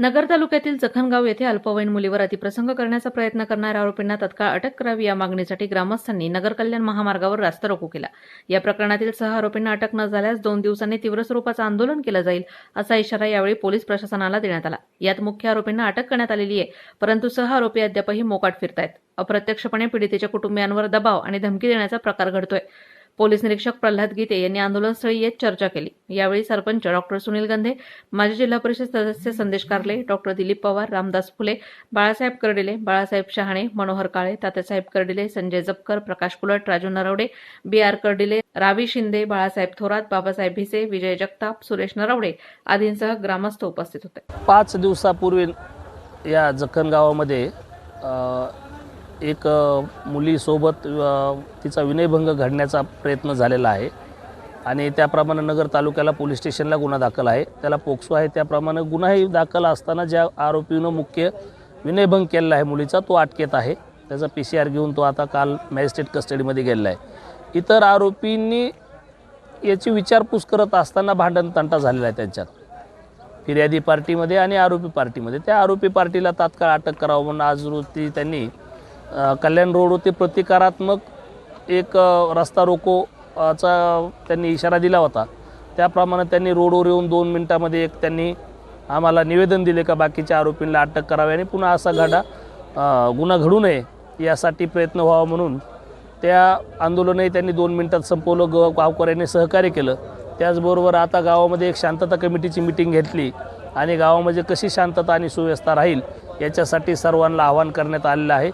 नगर तालुक्यातील जखणगाव येथे अल्पवयीन मुलीवर अतिप्रसंग करण्याचा प्रयत्न करणाऱ्या आरोपींना तत्काळ अटक करावी या मागणीसाठी ग्रामस्थांनी नगर कल्याण महामार्गावर रास्ता रोको केला. या प्रकरणातील सहा आरोपींना अटक न झाल्यास दोन दिवसांनी तीव्र स्वरूपाचं आंदोलन केलं जाईल असा इशारा यावेळी पोलीस प्रशासनाला देण्यात आला. यात मुख्य आरोपींना अटक करण्यात आलेली आहे परंतु सहा आरोपी अद्यापही मोकाट फिरतायत. अप्रत्यक्षपणे पीडितेच्या कुटुंबियांवर दबाव आणि धमकी देण्याचा प्रकार घडतोय. पोलीस निरीक्षक प्रल्हाद गीते यांनी आंदोलनस्थळी येत चर्चा केली. यावेळी सरपंच डॉक्टर सुनील गंधे माजी जिल्हा परिषद सदस्य Sandesh Karale doctor Dilip Pawar Ramdas Phule Balasaheb Kardile Balasaheb Shahane Manohar Kale Tatyasaheb Kardile Sanjay Japkar Prakash Kulat Raju Narawade B. R. Kardile Ravi Shinde Balasaheb Thorat Babasaheb Bhise Vijay Jagtap Suresh Narawade आदींसह ग्रामस्थ उपस्थित होते. पाच दिवसापूर्वी या जखन गावामध्ये एक मुलीसोबत तिचा विनयभंग घडण्याचा प्रयत्न झालेला आहे. आणि त्याप्रमाणे नगर तालुक्याला पोलीस स्टेशनला गुन्हा दाखल आहे. त्याला पोक्सो आहे. त्याप्रमाणे गुन्हाही दाखल असताना ज्या आरोपीनं मुख्य विनयभंग केलेला आहे मुलीचा तो अटकेत आहे. त्याचा पी सी आर घेऊन तो आता काल मॅजिस्ट्रेट कस्टडीमध्ये गेलेला आहे. इतर आरोपींनी याची विचारपूस करत असताना भांडण तंटा झालेला आहे त्यांच्यात. फिर्यादी पार्टीमध्ये आणि आरोपी पार्टीमध्ये. त्या आरोपी पार्टीला तात्काळ अटक करावं म्हणून आज रोजी त्यांनी कल्याण रोडवरती प्रतिकारात्मक एक रस्ता रोकोचा त्यांनी इशारा दिला होता. त्याप्रमाणे त्यांनी रोडवर येऊन दोन मिनटामध्ये एक त्यांनी आम्हाला निवेदन दिले का बाकीच्या आरोपींना अटक करावी आणि पुन्हा असा घडा गुन्हा घडू नये यासाठी प्रयत्न व्हावा म्हणून त्या आंदोलनही त्यांनी दोन मिनटात संपवलं. ग गावकऱ्यांनी सहकार्य केलं. त्याचबरोबर आता गावामध्ये एक शांतता कमिटीची मिटिंग घेतली आणि गावामध्ये कशी शांतता आणि सुव्यवस्था राहील याच्यासाठी सर्वांना आवाहन करण्यात आलेलं आहे.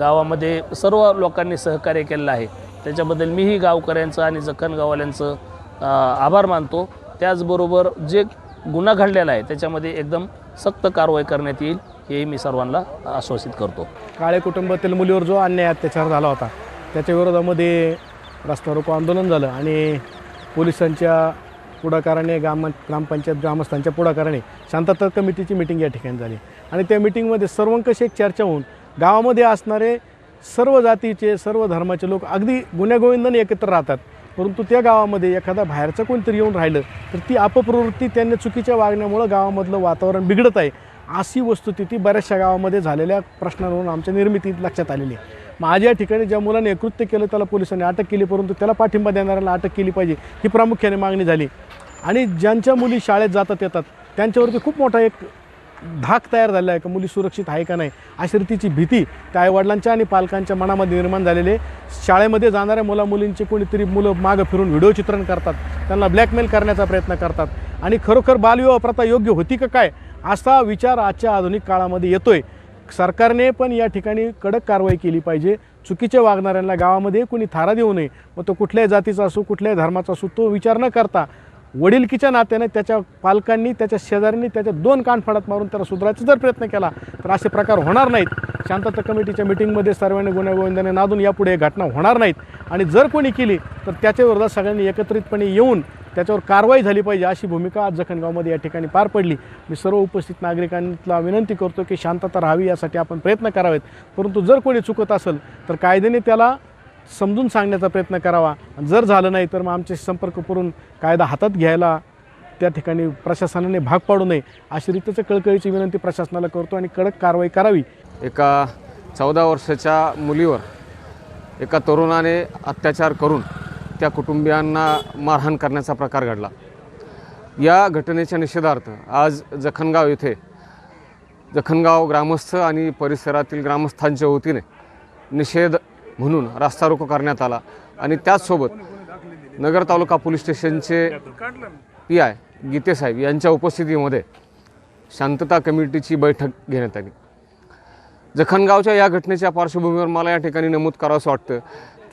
गावामध्ये सर्व लोकांनी सहकार्य केलेलं आहे. त्याच्याबद्दल मीही गावकऱ्यांचं आणि जखनगाववाल्यांचं आभार मानतो. त्याचबरोबर जे गुन्हा घडलेला आहे त्याच्यामध्ये एकदम सक्त कारवाई करण्यात येईल हेही मी सर्वांना आश्वासित करतो. काळे कुटुंबातील मुलीवर जो अन्याय अत्याचार झाला होता त्याच्या विरोधामध्ये रस्ता रोको आंदोलन झालं आणि पोलिसांच्या पुढाकाराने ग्राम ग्रामपंचायत ग्रामस्थांच्या पुढाकाराने शांतता कमिटीची मिटिंग या ठिकाणी झाली. आणि त्या मिटिंगमध्ये सर्वंकष एक चर्चा होऊन गावामध्ये असणारे सर्व जातीचे सर्व धर्माचे लोक अगदी गुन्ह्यागोविंदाने एकत्र राहतात. परंतु त्या गावामध्ये एखादा बाहेरचं कोणतरी येऊन राहिलं तर ती अपप्रवृत्ती त्यांनी चुकीच्या वागण्यामुळं गावामधलं वातावरण बिघडत आहे. अशी वस्तुस्थिती बऱ्याचशा गावामध्ये झालेल्या प्रश्नांवरून आमच्या निर्मितीत लक्षात आलेली आहे. मग या ठिकाणी ज्या मुलाने कृत्य केलं त्याला पोलिसांनी अटक केली परंतु त्याला पाठिंबा देणाऱ्याला अटक केली पाहिजे ही प्रामुख्याने मागणी झाली. आणि ज्यांच्या मुली शाळेत जातात येतात त्यांच्यावरती खूप मोठा एक धाक तयार झालेला आहे का? मुली सुरक्षित आहे का नाही? अशी रीतीची भीती त्या आईवडिलांच्या आणि पालकांच्या मनामध्ये निर्माण झालेली शाळेमध्ये जाणाऱ्या मुला मुलींचे कोणीतरी मुलं मागं फिरून व्हिडिओ चित्रण करतात. त्यांना ब्लॅकमेल करण्याचा प्रयत्न करतात. आणि खरोखर बालविवाह प्रथा योग्य होती का काय? असा विचार आजच्या आधुनिक काळामध्ये येतोय. सरकारने पण या ठिकाणी कडक कारवाई केली पाहिजे. चुकीच्या वागणाऱ्यांना गावामध्ये कुणी थारा देऊ नये. मग तो कुठल्याही जातीचा असो कुठल्याही धर्माचा असो तो विचार न करता वडीलकीच्या नात्याने त्याच्या पालकांनी त्याच्या शेजाऱ्यांनी त्याच्या दोन कानफाडात मारून त्याला सुधारायचा जर प्रयत्न केला तर असे प्रकार होणार नाहीत. शांतता कमिटीच्या मिटिंगमध्ये सर्वांनी गुन्हेगोविंदाने नादून यापुढे घटना होणार नाहीत. आणि जर कोणी केली तर त्याच्याविरोधात सगळ्यांनी एकत्रितपणे येऊन त्याच्यावर कारवाई झाली पाहिजे अशी भूमिका आज जखणगावमध्ये या ठिकाणी पार पडली. मी सर्व उपस्थित नागरिकांना विनंती करतो की शांतता राहावी यासाठी आपण प्रयत्न करावेत. परंतु जर कोणी चुकत असेल तर कायद्याने त्याला समजून सांगण्याचा प्रयत्न करावा. जर झालं नाही तर मग आमचे संपर्क करून कायदा हातात घ्यायला त्या ठिकाणी प्रशासनाने भाग पाडू नये अशी रीतीचं कळकळीची विनंती प्रशासनाला करतो आणि कडक कारवाई करावी. एका चौदा वर्षाच्या मुलीवर एका तरुणाने अत्याचार करून त्या कुटुंबियांना मारहाण करण्याचा प्रकार घडला. या घटनेच्या निषेधार्थ आज जखनगाव येथे जखनगाव ग्रामस्थ आणि परिसरातील ग्रामस्थांच्या वतीने निषेध म्हणून रास्ता रोको करण्यात आला. आणि त्याचसोबत नगर तालुका पोलीस स्टेशनचे पी आय गीतेसाहेब यांच्या उपस्थितीमध्ये शांतता कमिटीची बैठक घेण्यात आली. जखणगावच्या या घटनेच्या पार्श्वभूमीवर मला या ठिकाणी नमूद करावंसं वाटतं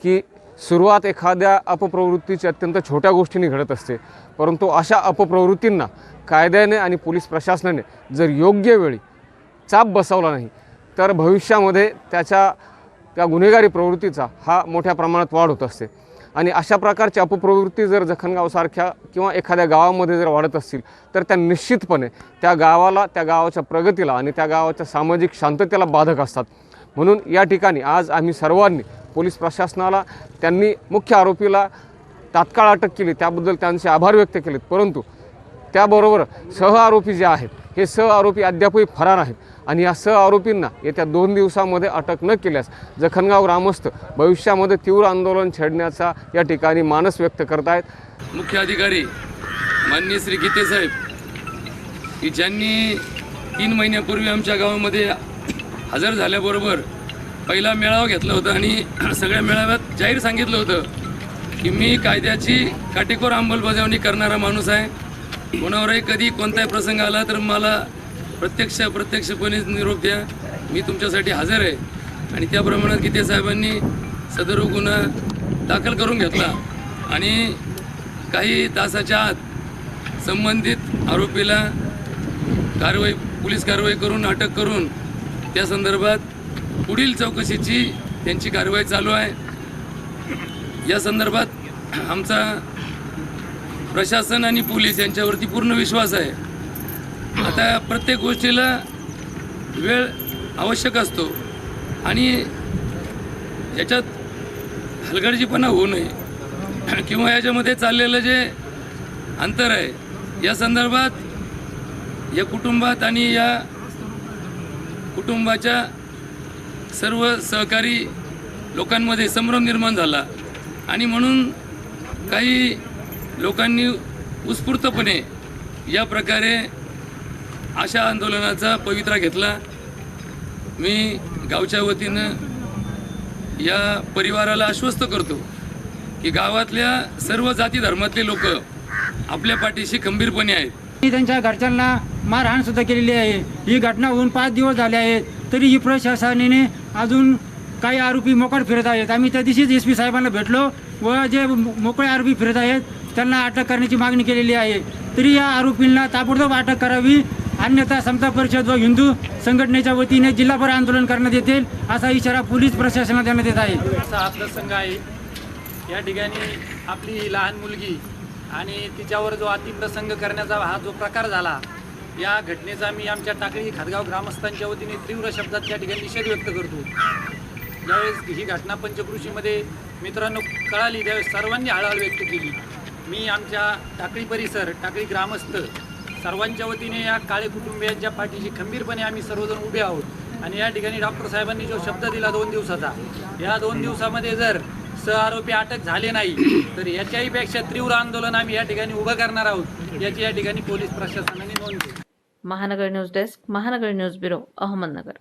की सुरुवात एखाद्या अपप्रवृत्तीची अत्यंत छोट्या गोष्टीने घडत असते. परंतु अशा अपप्रवृत्तींना कायद्याने आणि पोलीस प्रशासनाने जर योग्य वेळी चाप बसवला नाही तर भविष्यामध्ये त्याच्या त्या गुन्हेगारी प्रवृत्तीचा हा मोठ्या प्रमाणात वाढ होत असते. आणि अशा प्रकारची अपप्रवृत्ती जर जखणगावसारख्या किंवा एखाद्या गावामध्ये जर वाढत असतील तर त्या निश्चितपणे त्या गावाला त्या गावाच्या प्रगतीला आणि त्या गावाच्या सामाजिक शांततेला बाधक असतात. म्हणून या ठिकाणी आज आम्ही सर्वांनी पोलीस प्रशासनाला त्यांनी मुख्य आरोपीला तात्काळ अटक केली त्याबद्दल त्यांचे आभार व्यक्त केलेत. परंतु त्याबरोबर सह आरोपी जे आहेत हे सह आरोपी अद्यापही फरार आहेत. आणि या सह आरोपींना येत्या दोन दिवसामध्ये अटक न केल्यास जखनगाव ग्रामस्थ भविष्यामध्ये तीव्र आंदोलन छेडण्याचा या ठिकाणी मानस व्यक्त करत आहेत मुख्य अधिकारी माननीय श्री गीते साहेब की ज्यांनी तीन महिन्यापूर्वी आमच्या गावामध्ये हजर झाल्याबरोबर पहिला मेळावा घेतला होता आणि सगळ्या मेळाव्यात जाहीर सांगितलं होतं की मी कायद्याची काटेकोर अंमलबजावणी करणारा माणूस आहे. कोणावरही कधी कोणताही प्रसंग आला तर मला प्रत्यक्ष प्रत्यक्षपणे निरोप द्या. मी तुमच्यासाठी हजर आहे. आणि त्या प्रमाणात गीते साहेबांनी सदर गुन्हा दाखल करून घेतला. आणि काही तासाच्या आत संबंधित आरोपीला कारवाई पोलीस कारवाई करून अटक करून त्या संदर्भात पुढील चौकशीची त्यांची कारवाई चालू आहे. या संदर्भात आमचा प्रशासन आणि पोलीस यांच्यावरती पूर्ण विश्वास आहे. आता प्रत्येक गोष्टीला वेळ आवश्यक असतो. आणि याच्यात हलगर्जीपणा होऊ नये. किंवा याच्यामध्ये चाललेलं जे अंतर आहे या संदर्भात या कुटुंबात आणि या कुटुंबाच्या सर्व सहकारी लोकांमध्ये संभ्रम निर्माण झाला. आणि म्हणून काही लोकांनी उत्स्फूर्तपणे या प्रकारे अशा आंदोलनाचा पवित्रा घेतला. मी गावच्या वतीनं या परिवाराला आश्वस्त करतो की गावातल्या सर्व जाती धर्मातले लोक आपल्या पाठीशी खंबीरपणे आहेत. मी त्यांच्या घरच्यांना मारहाण सुद्धा केलेली आहे. ही घटना होऊन पाच दिवस झाले आहेत. तरी ही प्रशासनाने अजून काही आरोपी मोकळ फिरत आहेत. आम्ही त्या दिवशीच एस पी साहेबांना भेटलो व जे मोकळे आरोपी फिरत आहेत त्यांना अटक करण्याची मागणी केलेली आहे. तरी या आरोपींना ताबडतोब अटक करावी. अन्यथा समता परिषद व हिंदू संघटनेच्या वतीने जिल्हाभर आंदोलन करण्यात येतील असा इशारा पोलीस प्रशासनाला देण्यात येत आहे. असा हा प्रसंग आहे. या ठिकाणी आपली लहान मुलगी आणि तिच्यावर जो अतिप्रसंग करण्याचा हा जो प्रकार झाला या घटनेचा मी आमच्या टाकळी खातगाव ग्रामस्थांच्या वतीने तीव्र शब्दात त्या ठिकाणी निषेध व्यक्त करतो. ज्यावेळेस ही घटना पंचकृषीमध्ये मित्रांनो कळाली त्यावेळेस सर्वांनी हळहळ व्यक्त केली. मी आमच्या टाकळी परिसर टाकळी ग्रामस्थ सर्वांच्या वतीने या काळे कुटुंबियांच्या पाठीशी खंबीरपणे आम्ही सर्वजण उभे आहोत. आणि या ठिकाणी डॉक्टर साहेबांनी जो शब्द दिला दोन दिवसाचा या दोन दिवसामध्ये जर सह आरोपी अटक झाले नाही तर याच्याही पेक्षा तीव्र आंदोलन आम्ही या ठिकाणी उभं करणार आहोत याची या ठिकाणी पोलीस प्रशासनाने नोंद घेतली. Mahanagar news desk Mahanagar news bureau Ahmednagar.